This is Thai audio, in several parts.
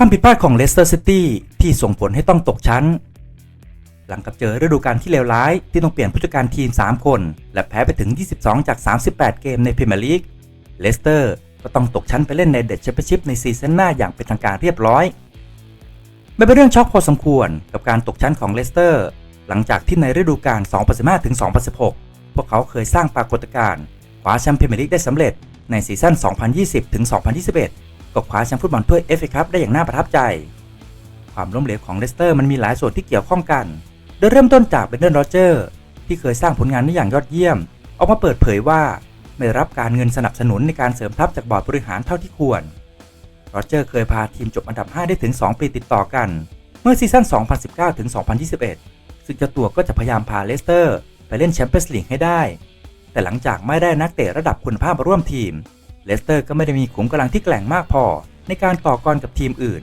ความผิดพลาดของเลสเตอร์ซิตี้ที่ส่งผลให้ต้องตกชั้น หลังกับเจอฤดูกาลที่เลวร้ายที่ต้องเปลี่ยนผู้จัดการทีม 3 คน และแพ้ไปถึง 22 จาก 38 เกมในพรีเมียร์ลีกเลสเตอร์ก็ต้องตกชั้นไปเล่นในเดดแชมเปี้ยนชิพในซีซั่นหน้าอย่างเป็นทางการเรียบร้อยไมันเป็นเรื่องช็อกพอสมควรกับการตกชั้นของเลสเตอร์ หลังจากที่ในฤดูกาล 2015ถึง2016 พวกเขาเคยสร้างปรากฏการณ์คว้าแชมป์พรีเมียร์ลีกได้สำเร็จในซีซั่น 2020ถึง2021 ก็คว้าแชมป์ฟุตบอลถ้วยเอฟเอคัพได้อย่างน่าประทับใจ ความล้มเหลวของเลสเตอร์มันมีหลายส่วนที่เกี่ยวข้องกัน โดยเริ่มต้นจากเบนเดนโรเจอร์ที่เคยสร้างผลงานได้อย่างยอดเยี่ยม ออกมาเปิดเผยว่าไม่รับการเงินสนับสนุนในการเสริมทัพจากบอร์ดบริหารเท่าที่ควรโรเจอร์เคยพาทีมจบอันดับ 5 ได้ถึง 2 ปีติดต่อกัน เมื่อซีซั่น 2019 ถึง 2021 ซึ่งเจ้าตัวก็จะพยายามพาเลสเตอร์ ไปเล่นแชมเปี้ยนส์ลีกให้ได้ แต่หลังจากไม่ได้นักเตะระดับคุณภาพมาร่วมทีม เลสเตอร์ก็ไม่ได้มีขุมกำลังที่แกร่งมากพอ ในการต่อกรกับทีมอื่น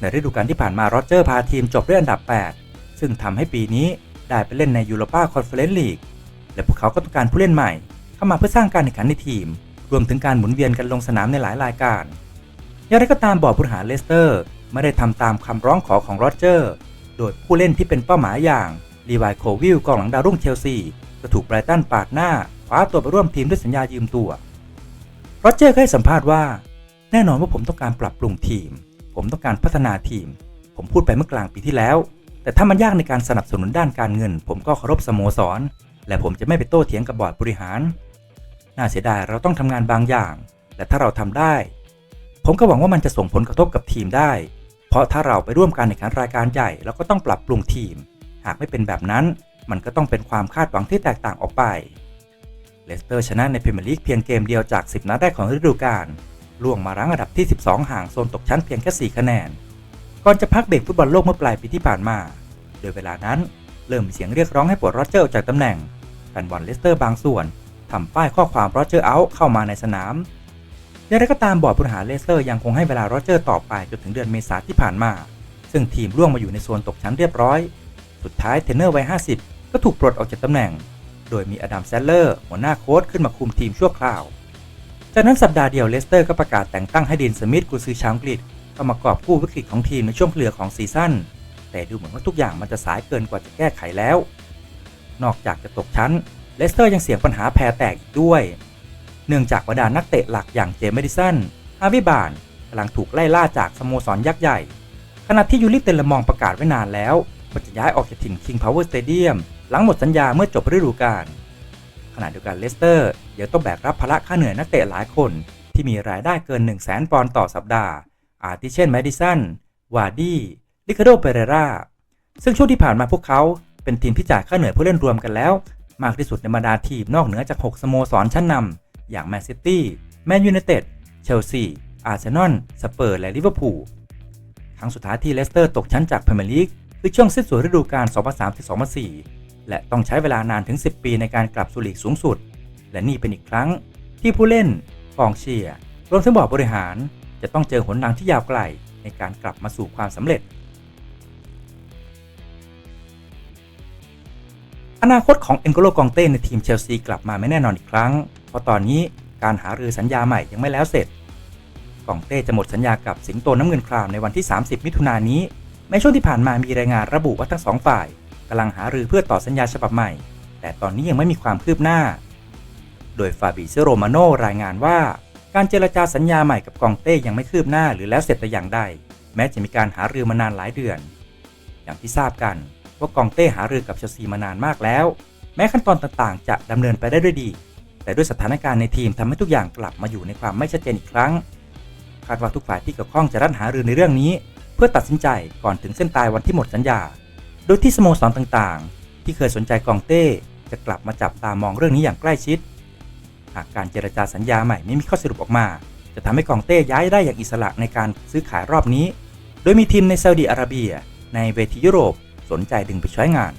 ในฤดูกาลที่ผ่านมาโรเจอร์พาทีมจบด้วยอันดับ 8 ซึ่งทำให้ปีนี้ได้ไปเล่นในยูโรปาคอนเฟอเรนซ์ลีกและพวกเขาก็ต้องการผู้เล่นใหม่ เข้ามาเพื่อสร้างการแข่งขันในทีม รวมถึงการหมุนเวียนกันลงสนามในหลายรายการอย่างไรก็ตามบอร์ดบริหารเลสเตอร์ไม่ได้ทำตามคำร้องขอของโรเจอร์ โดยผู้เล่นที่เป็นเป้าหมายอย่างลีวายโควิลกองหลังดาวรุ่งเชลซีก็ถูกไบรตันปาดหน้าคว้าตัวไปร่วมทีมด้วยสัญญายืมตัว โรเจอร์เคยให้สัมภาษณ์ว่า แน่นอนว่าผมต้องการปรับปรุงทีม ผมต้องการพัฒนาทีม ผมพูดไปเมื่อกลางปีที่แล้ว แต่ถ้ามันยากในการสนับสนุนด้านการเงิน ผมก็เคารพสโมสร และผมจะไม่ไปโต้เถียงกับบอร์ดบริหาร น่าเสียดายเราต้องทำงานบางอย่าง และถ้าเราทำได้ ผมก็หวังว่ามันจะส่งผลกระทบกับทีมได้ เพราะถ้าเราไปร่วมการแข่งขันรายการใหญ่เราก็ต้องปรับปรุงทีม หากไม่เป็นแบบนั้น มันก็ต้องเป็นความคาดหวังที่แตกต่างออกไป เลสเตอร์ชนะในพรีเมียร์ลีกเพียงเกมเดียวจาก 10 นัดแรกของฤดูกาลล่วงมารั้งอันดับที่ 12 ห่างโซนตกชั้นเพียงแค่ 4 คะแนน ก่อนจะพักเบรกฟุตบอลโลกเมื่อปลายปีที่ผ่านมา โดยเวลานั้นเริ่มมีเสียงเรียกร้องให้ปลดโรเจอร์ออกจากตำแหน่งแฟนบอลเลสเตอร์บางส่วนทำป้ายข้อความโรเจอร์เอาท์เข้ามาในสนามอย่างไรก็ตามบอร์ดบริหารเลสเตอร์ยังคงให้เวลาโรเจอร์ต่อไปจนถึงเดือนเมษาที่ผ่านมา ซึ่งทีมร่วงมาอยู่ในโซนตกชั้นเรียบร้อย สุดท้ายเทนเนอร์วัย 50 ก็ถูกปลดออกจากตำแหน่ง โดยมีอดัมแซลเลอร์หัวหน้าโค้ชขึ้นมาคุมทีมชั่วคราว จากนั้นสัปดาห์เดียวเลสเตอร์ก็ประกาศแต่งตั้งให้ดินสมิธกุซือชาวอังกฤษเข้ามากอบกู้วิกฤตของทีมในช่วงเหลือของซีซั่นแต่ดูเหมือนว่าทุกอย่างมันจะสายเกินกว่าจะแก้ไขแล้ว นอกจากจะตกชั้นเลสเตอร์ยังเสี่ยงปัญหาแพ้แตกอีกด้วย เนื่องจากบรรดานักเตะหลักอย่างเจมส์เมดิสันฮาร์วิบานกำลังถูกไล่ล่าจากสโมสรยักษ์ใหญ่ ขณะที่ยูริเตลมองประกาศไว้นานแล้วว่าจะย้ายออกจากถิ่น King Power Stadium หลังหมดสัญญาเมื่อจบฤดูกาลขณะเดียวกันเลสเตอร์ยังต้องแบกรับภาระค่าเหนื่อยนักเตะหลายคนที่มีรายได้เกิน 1 0 0 0 0แสนปอนด์ต่อสัปดาห์ อาทิเช่นแมดิสัน วาร์ดี้ ลิคาโดเปเรราซึ่งช่วงที่ผ่านมาพวกเขาเป็นทีมที่จ่ายค่าเหนื่อยผู้เล่นรวมกันแล้ว มากที่สุดในบรรดาทีมนอกเหนือจาก 6 สโมสรชั้นนำอย่างแมนซิตี้ แมนยูไนเต็ด เชลซี อาร์เซนอล สเปอร์ และลิเวอร์พูล ครั้งสุดท้ายที่เลสเตอร์ตกชั้นจากพรีเมียร์ลีกคือช่วงสิ้นสุดฤดูกาล2003-2004 และต้องใช้เวลานานถึง 10 ปีในการกลับสู่ลีกสูงสุด และนี่เป็นอีกครั้งที่ผู้เล่นกองเชียร์รวมถึงบอร์ดบริหาร จะต้องเจอหนทางที่ยาวไกลในการกลับมาสู่ความสำเร็จ อนาคตของเอ็นโกโลกองเต้ในทีมเชลซีกลับมาไม่แน่นอนอีกครั้ง เพราะตอนนี้การหารือสัญญาใหม่ยังไม่แล้วเสร็จ กองเต้จะหมดสัญญากับสิงโตน้ำเงินครามในวันที่ 30 มิถุนายนนี้ ในช่วงที่ผ่านมามีรายงานระบุว่าทั้งสองฝ่าย กำลังหารือเพื่อต่อสัญญาฉบับใหม่ แต่ตอนนี้ยังไม่มีความคืบหน้า โดยฟาบิเซโรมาโนรายงานว่า การเจรจาสัญญาใหม่กับกองเต้ยังไม่คืบหน้าหรือแล้วเสร็จแต่อย่างใด แม้จะมีการหารือมานานหลายเดือน อย่างที่ทราบกันว่ากองเต้หารือกับเชลซีมานานมากแล้ว แม้ขั้นตอนต่างๆ จะดำเนินไปได้ด้วยดี แต่ด้วยสถานการณ์ในทีมทำให้ทุกอย่างกลับมาอยู่ในความไม่ชัดเจนอีกครั้งคาดว่าทุกฝ่ายที่เกี่ยวข้องจะรัดหารือในเรื่องนี้ เพื่อตัดสินใจก่อนถึงเส้นตายวันที่หมดสัญญา โดยที่สโมสรต่างๆ ที่เคยสนใจกองเต้จะกลับมาจับตามองเรื่องนี้อย่างใกล้ชิด หากการเจรจาสัญญาใหม่ไม่มีข้อสรุปออกมา จะทำให้กองเต้ย้ายได้อย่างอิสระในการซื้อขายรอบนี้ โดยมีทีมในซาอุดีอาระเบีย ในเวทียุโรปสนใจดึงไปใช้งาน